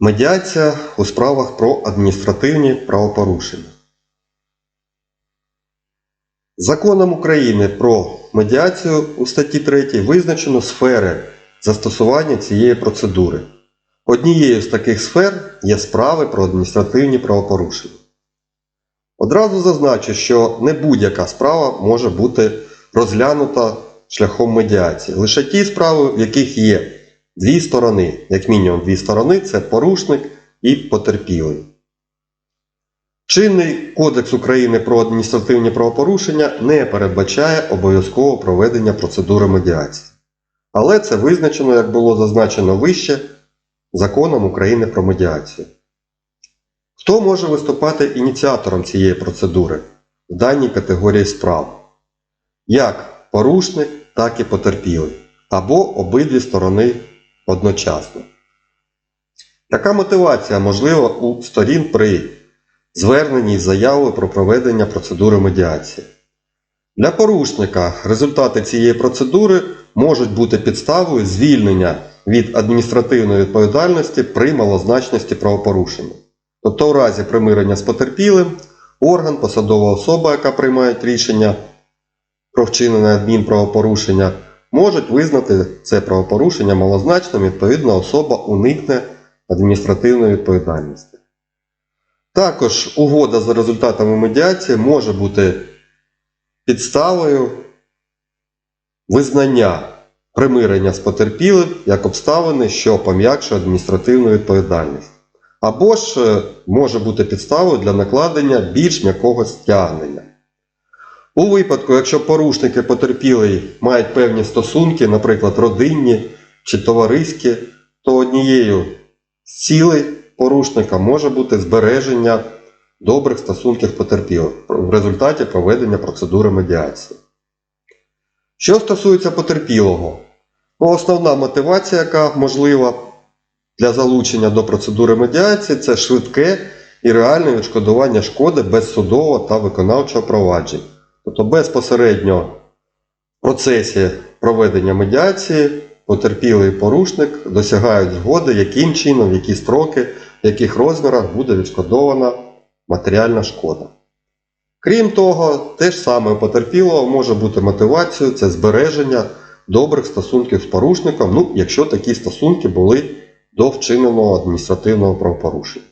Медіація у справах про адміністративні правопорушення. Законом України про медіацію у статті 3 визначено сфери застосування цієї процедури. Однією з таких сфер є справи про адміністративні правопорушення. Одразу зазначу, що не будь-яка справа може бути розглянута шляхом медіації. Лише ті справи, в яких є дві сторони, як мінімум дві сторони, це порушник і потерпілий. Чинний Кодекс України про адміністративні правопорушення не передбачає обов'язкового проведення процедури медіації. Але це визначено, як було зазначено вище, законом України про медіацію. Хто може виступати ініціатором цієї процедури в даній категорії справ? Як порушник, так і потерпілий, або обидві сторони одночасно. Яка мотивація можлива у сторін при зверненні з заявою про проведення процедури медіації? Для порушника результати цієї процедури можуть бути підставою звільнення від адміністративної відповідальності при малозначності правопорушення. Тобто, у разі примирення з потерпілим, орган, посадова особа, яка приймає рішення про вчинене адмінправопорушення, можуть визнати це правопорушення малозначним, відповідно, особа уникне адміністративної відповідальності. Також угода за результатами медіації може бути підставою визнання примирення з потерпілим як обставини, що пом'якшує адміністративну відповідальність. Або ж е, може бути підставою для накладення більш м'якого стягнення. У випадку, якщо порушники потерпілий мають певні стосунки, наприклад, родинні чи товариські, то однією з цілей порушника може бути збереження добрих стосунків потерпілих в результаті проведення процедури медіації. Що стосується потерпілого, ну, основна мотивація, яка можлива для залучення до процедури медіації, це швидке і реальне відшкодування шкоди без судового та виконавчого проваджень. Тобто безпосередньо в процесі проведення медіації потерпілий порушник досягають згоди, яким чином, в які строки, в яких розмірах буде відшкодована матеріальна шкода. Крім того, те ж саме потерпілого може бути мотивацією це збереження добрих стосунків з порушником, ну, якщо такі стосунки були до вчиненого адміністративного правопорушення.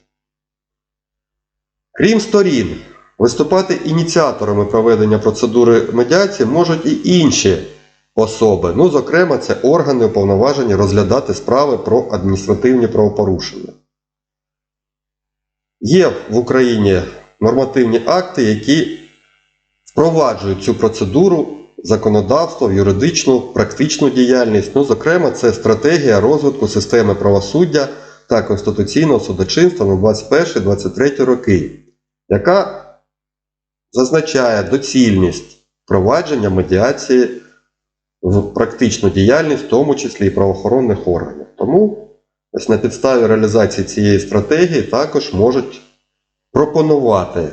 Крім сторін, виступати ініціаторами проведення процедури медіації можуть і інші особи. Ну, зокрема, це органи уповноважені розглядати справи про адміністративні правопорушення. Є в Україні нормативні акти, які впроваджують цю процедуру законодавство, юридичну, практичну діяльність. Ну, зокрема, це стратегія розвитку системи правосуддя та конституційного судочинства на 21-23 роки, яка зазначає доцільність впровадження медіації в практичну діяльність, в тому числі і правоохоронних органів. Тому ось на підставі реалізації цієї стратегії також можуть пропонувати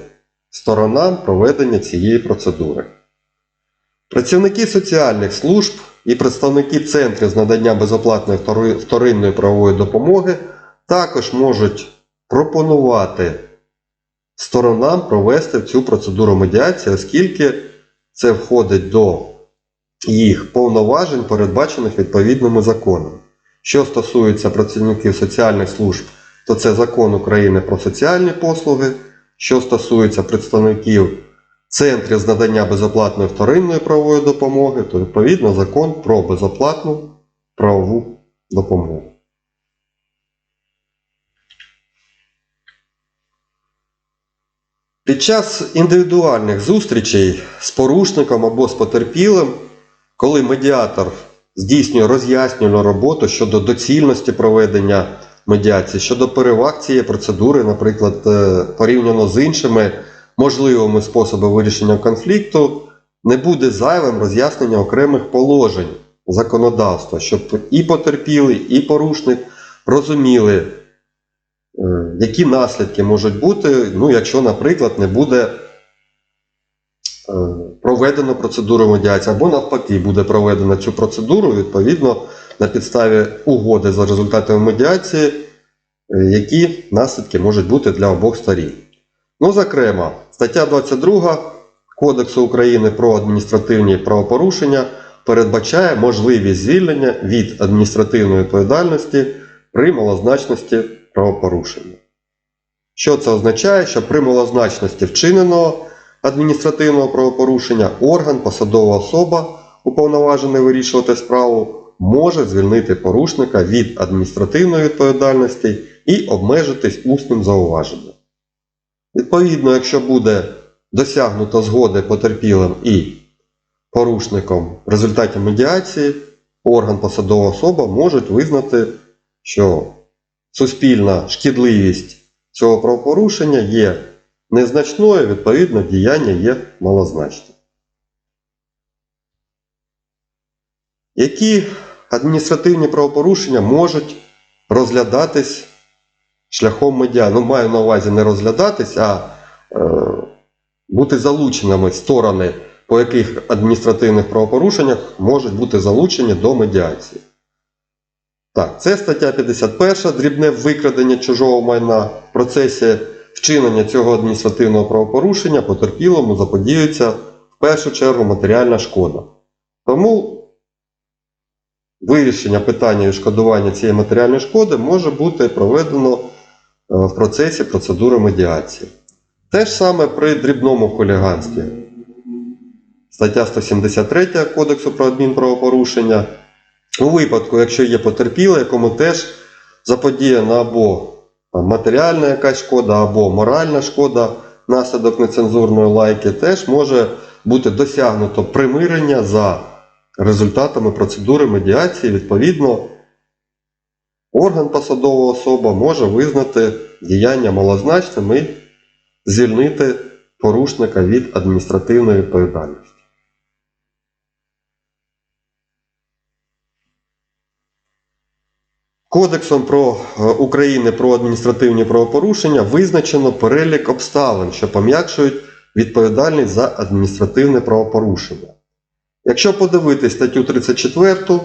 сторонам проведення цієї процедури. Працівники соціальних служб і представники центрів з надання безоплатної вторинної правової допомоги також можуть пропонувати сторонам провести цю процедуру медіації, оскільки це входить до їх повноважень, передбачених відповідними законами. Що стосується працівників соціальних служб, то це закон України про соціальні послуги. Що стосується представників центрів з надання безоплатної вторинної правової допомоги, то відповідно закон про безоплатну правову допомогу. Під час індивідуальних зустрічей з порушником або з потерпілим, коли медіатор здійснює роз'яснювальну роботу щодо доцільності проведення медіації, щодо переваг цієї процедури, наприклад, е, порівняно з іншими можливими способами вирішення конфлікту, не буде зайвим роз'яснення окремих положень законодавства, щоб і потерпілий, і порушник розуміли, які наслідки можуть бути, ну, якщо, наприклад, не буде е, проведено процедуру медіації, або навпаки, буде проведено цю процедуру, відповідно, на підставі угоди за результатами медіації е, які наслідки можуть бути для обох сторін. Ну, зокрема, стаття 22 Кодексу України про адміністративні правопорушення передбачає можливість звільнення від адміністративної відповідальності при малозначності правопорушення. Що це означає? Що при малозначності вчиненого адміністративного правопорушення орган, посадова особа, уповноважений вирішувати справу, може звільнити порушника від адміністративної відповідальності і обмежитись усним зауваженням. Відповідно, якщо буде досягнуто згоди потерпілим і порушником в результаті медіації, орган посадова особа можуть визнати, що суспільна шкідливість цього правопорушення є незначною, відповідно, діяння є малозначним. Які адміністративні правопорушення можуть розглядатись шляхом медіа? Ну, маю на увазі не розглядатись, а е, бути залученими сторони, по яких адміністративних правопорушеннях можуть бути залучені до медіації. Так, це стаття 51, дрібне викрадення чужого майна. В процесі вчинення цього адміністративного правопорушення потерпілому заподіюється в першу чергу матеріальна шкода. Тому вирішення питання відшкодування цієї матеріальної шкоди може бути проведено е, в процесі процедури медіації. Те ж саме при дрібному хуліганстві. Стаття 173 Кодексу про адмінправопорушення. У випадку, якщо є потерпілий, якому теж заподіяна або матеріальна якась шкода, або моральна шкода внаслідок нецензурної лайки, теж може бути досягнуто примирення за результатами процедури медіації. Відповідно, орган посадова особа може визнати діяння малозначним і звільнити порушника від адміністративної відповідальності. Кодексом про е, України про адміністративні правопорушення визначено перелік обставин, що пом'якшують відповідальність за адміністративне правопорушення. Якщо подивитись статтю 34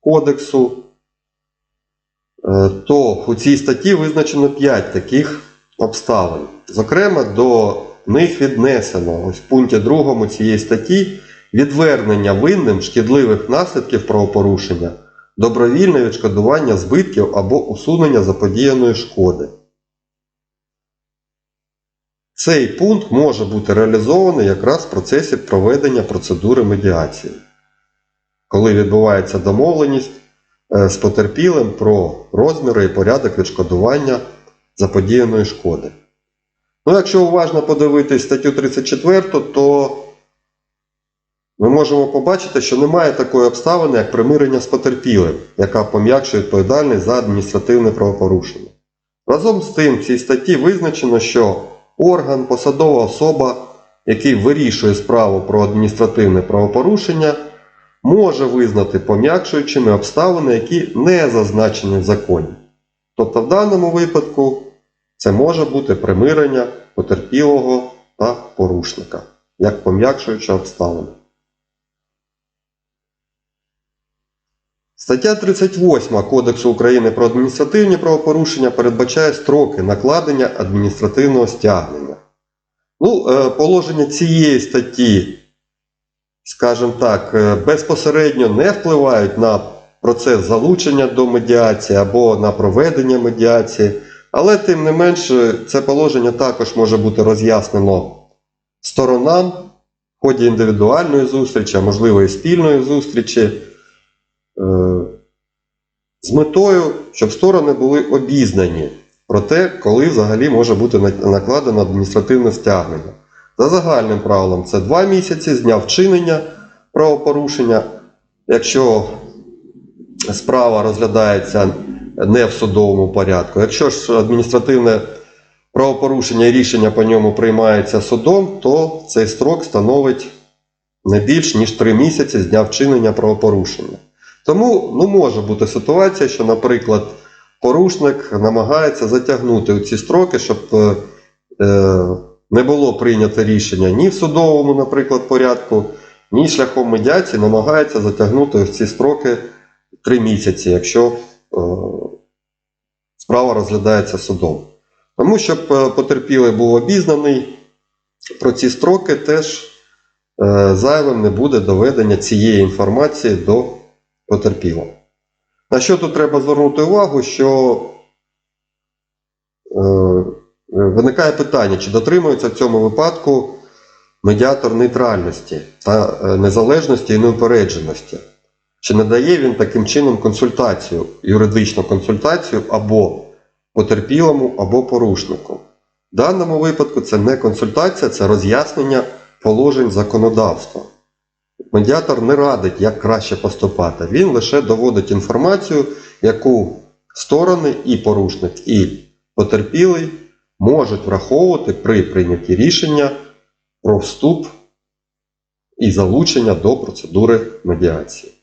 кодексу, е, то у цій статті визначено 5 таких обставин. Зокрема, до них віднесено ось в пункті 2 цієї статті відвернення винним шкідливих наслідків правопорушення добровільне відшкодування збитків або усунення заподіяної шкоди. Цей пункт може бути реалізований якраз в процесі проведення процедури медіації, коли відбувається домовленість е, з потерпілим про розміри і порядок відшкодування заподіяної шкоди. Ну, якщо уважно подивитись статтю 34, то ми можемо побачити, що немає такої обставини, як примирення з потерпілим, яка пом'якшує відповідальність за адміністративне правопорушення. Разом з тим, в цій статті визначено, що орган, посадова особа, який вирішує справу про адміністративне правопорушення, може визнати пом'якшуючими обставини, які не зазначені в законі. Тобто в даному випадку це може бути примирення потерпілого та порушника, як пом'якшуюча обставина. Стаття 38 Кодексу України про адміністративні правопорушення передбачає строки накладення адміністративного стягнення. Ну, е, положення цієї статті, скажімо так, е, безпосередньо не впливають на процес залучення до медіації або на проведення медіації, але тим не менш це положення також може бути роз'яснено сторонам в ході індивідуальної зустрічі, а можливо і спільної зустрічі. Е, з метою, щоб сторони були обізнані про те, коли взагалі може бути накладено адміністративне стягнення. За загальним правилом, це 2 місяці з дня вчинення правопорушення. Якщо справа розглядається не в судовому порядку, якщо ж адміністративне правопорушення і рішення по ньому приймається судом, то цей строк становить не більш ніж 3 місяці з дня вчинення правопорушення. Тому ну, може бути ситуація, що, наприклад, порушник намагається затягнути ці строки, щоб е, не було прийнято рішення ні в судовому, наприклад, порядку, ні шляхом медіації, намагається затягнути ці строки 3 місяці, якщо е, справа розглядається судом. Тому, щоб е, потерпілий був обізнаний про ці строки, теж е, зайвим не буде доведення цієї інформації до потерпілого. На що тут треба звернути увагу, що е, виникає питання, чи дотримується в цьому випадку медіатор нейтральності та е, незалежності і неупередженості. Чи надає він таким чином консультацію, юридичну консультацію або потерпілому, або порушнику? В даному випадку це не консультація, це роз'яснення положень законодавства. Медіатор не радить, як краще поступати. Він лише доводить інформацію, яку сторони і порушник, і потерпілий можуть враховувати при прийнятті рішення про вступ і залучення до процедури медіації.